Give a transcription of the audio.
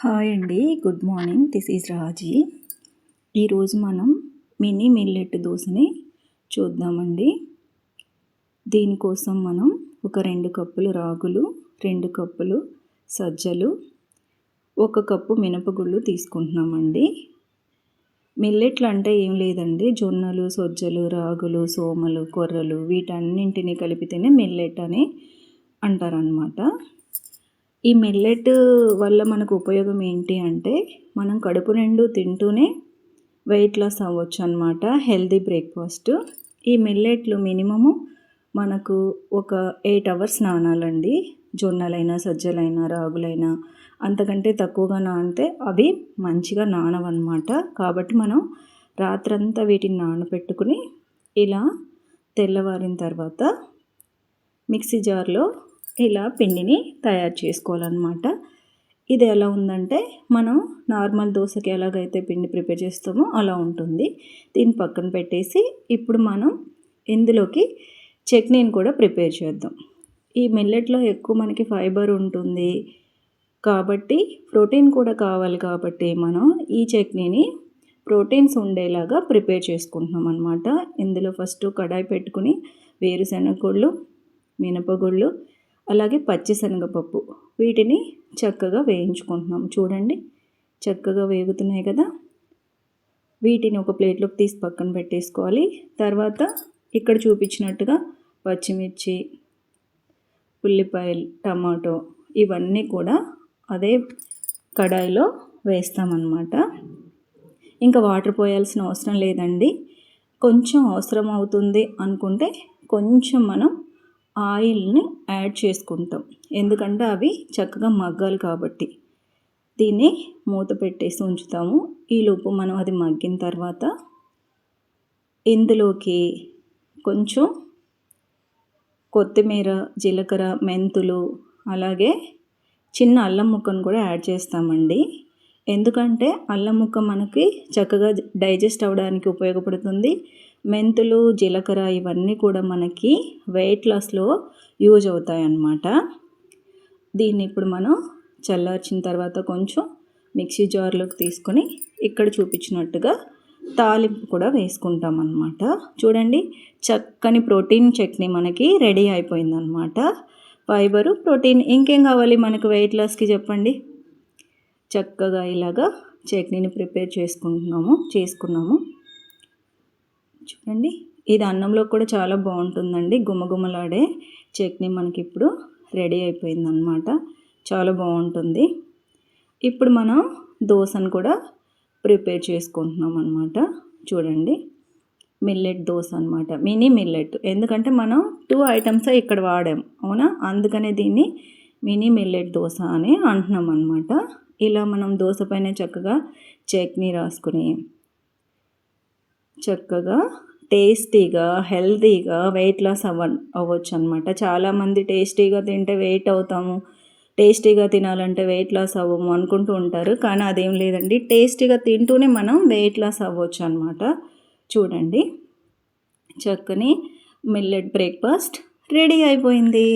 Hi అండి. Good morning. This is Raji. ఈరోజు మనం మినీ మిల్లెట్ దోశని చూద్దామండి. దీనికోసం మనం ఒక రెండు కప్పులు రాగులు రెండు కప్పులు సజ్జలు ఒక కప్పు మినపగుళ్ళు తీసుకుంటున్నామండి. మిల్లెట్లు అంటే ఏం లేదండి. జొన్నలు సజ్జలు రాగులు సోమలు కొర్రలు వీటన్నింటినీ కలిపితేనే మిల్లెట్ అని అంటారనమాట ఈ మిల్లెట్ వల్ల మనకు ఉపయోగం ఏంటి అంటే మనం కడుపు నిండు తింటూనే వెయిట్ లాస్ అవ్వచ్చు అనమాట హెల్దీ బ్రేక్ఫాస్ట్ ఈ మిల్లెట్లు మినిమము మనకు ఒక ఎయిట్ అవర్స్ నానాలండి. జొన్నలైనా సజ్జలైనా రాగులైనా అంతకంటే తక్కువగా నానితే అవి మంచిగా నానవన్నమాట. కాబట్టి మనం రాత్రంతా వీటిని నానబెట్టుకుని ఇలా తెల్లవారిన తర్వాత మిక్సీ జార్లో ఇలా పిండిని తయారు చేసుకోవాలన్నమాట. ఇది ఎలా ఉందంటే మనం నార్మల్ దోశకి ఎలాగైతే పిండి ప్రిపేర్ చేస్తామో అలా ఉంటుంది. దీన్ని పక్కన పెట్టేసి ఇప్పుడు మనం ఇందులోకి చట్నీని కూడా ప్రిపేర్ చేద్దాం. ఈ మిల్లెట్లో ఎక్కువ మనకి ఫైబర్ ఉంటుంది. కాబట్టి ప్రోటీన్ కూడా కావాలి కాబట్టి మనం ఈ చట్నీని ప్రోటీన్స్ ఉండేలాగా ప్రిపేర్ చేసుకుంటున్నాం అనమాట ఇందులో ఫస్ట్ కడాయి పెట్టుకుని వేరుశెనగ గుళ్ళు మినపగుళ్ళు అలాగే పచ్చిశనగపప్పు వీటిని చక్కగా వేయించుకుంటున్నాం. చూడండి చక్కగా వేగుతున్నాయి కదా. వీటిని ఒక ప్లేట్లోకి తీసి పక్కన పెట్టేసుకోవాలి. తర్వాత ఇక్కడ చూపించినట్టుగా పచ్చిమిర్చి ఉల్లిపాయలు టమాటో ఇవన్నీ కూడా అదే కడాయిలో వేస్తామన్నమాట. ఇంకా వాటర్ పోయాల్సిన అవసరం లేదండి. కొంచెం అవసరం అవుతుంది అనుకుంటే కొంచెం మనం ఆయిల్ని యాడ్ చేసుకుంటాం. ఎందుకంటే అవి చక్కగా మగ్గాలి కాబట్టి. దీన్ని మూత పెట్టేసి ఉంచుతాము. ఈలోపు మనం అది మగ్గిన తర్వాత ఇందులోకి కొంచెం కొత్తిమీర జీలకర్ర మెంతులు అలాగే చిన్న అల్లం ముక్కను కూడా యాడ్ చేస్తామండి. ఎందుకంటే అల్లం ముక్క మనకి చక్కగా డైజెస్ట్ అవ్వడానికి ఉపయోగపడుతుంది. మెంతులు జీలకర్ర ఇవన్నీ కూడా మనకి వెయిట్ లాస్లో యూజ్ అవుతాయి అన్నమాట దీన్ని ఇప్పుడు మనం చల్లార్చిన తర్వాత కొంచెం మిక్సీ జార్లోకి తీసుకొని ఇక్కడ చూపించినట్టుగా తాలింపు కూడా వేసుకుంటాం అన్నమాట చూడండి చక్కని ప్రోటీన్ చట్నీ మనకి రెడీ అయిపోయిందనమాట ఫైబరు ప్రోటీన్ ఇంకేం కావాలి మనకు వెయిట్ లాస్కి చెప్పండి? చక్కగా ఇలాగా చట్నీని ప్రిపేర్ చేసుకుంటున్నాము చేసుకున్నాము. చూడండి. ఇది అన్నంలో కూడా చాలా బాగుంటుందండి. గుమగుమలాడే చట్నీ మనకి ఇప్పుడు రెడీ అయిపోయిందనమాట చాలా బాగుంటుంది. ఇప్పుడు మనం దోశను కూడా ప్రిపేర్ చేసుకుంటున్నాం అనమాట చూడండి. మిల్లెట్ దోశ అనమాట మినీ మిల్లెట్. ఎందుకంటే మనం టూ ఐటమ్స్ ఇక్కడ వాడాం. అవునా? అందుకనే దీన్ని మినీ మిల్లెట్ దోశ అని అంటున్నాం అనమాట ఇలా మనం దోశ పైన చక్కగా చట్నీ రాసుకుని చక్కగా టేస్టీగా హెల్తీగా వెయిట్ లాస్ అవ్వ అవ్వచ్చు అనమాట చాలామంది టేస్టీగా తింటే వెయిట్ అవుతాము టేస్టీగా తినాలంటే వెయిట్ లాస్ అవ్వము అనుకుంటూ ఉంటారు. కానీ అదేం లేదండి. టేస్టీగా తింటూనే మనం వెయిట్ లాస్ అవ్వచ్చు అనమాట చూడండి. చక్కని మిల్లెట్ బ్రేక్ఫాస్ట్ రెడీ అయిపోయింది.